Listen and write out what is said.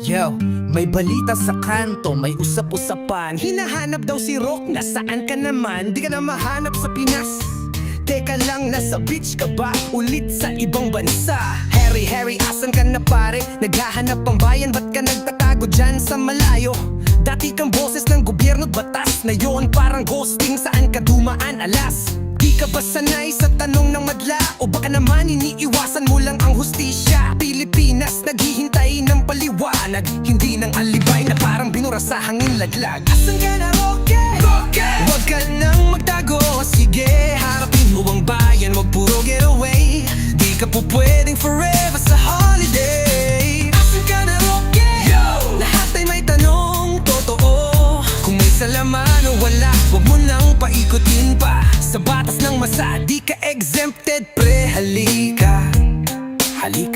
Yo, may balita sa kanto, may usap-usapan Hinahanap daw si Rock, nasaan ka naman? Di ka na mahanap sa Pinas Teka lang, nasa beach ka ba? Ulit sa ibang bansa Harry, Harry, asan ka na pare? Naghahanap ang bayan, ba't ka nagtatago dyan sa malayo? Dati kang boses ng gobyerno't batas Na yon parang ghosting, saan ka dumaan alas? Di ka ba sanay sa tanong ng madla? O baka naman iniiwasan mo lang ang hustisya? ng paliwanag Hindi ng alibay na parang binura sa hangin laglag. Asan ka na, Roque? Roque! Huwag ka nang magtago, sige Harapin mo ang bayan, wag puro getaway Di ka po pwedeng forever sa holiday. Asan ka na, Roque? Yo! Lahat ay may tanong, totoo. Kung may salaman o wala, huwag mo nang paikutin pa. Sa batas ng masa, di ka exempted, pre. Halika, halika.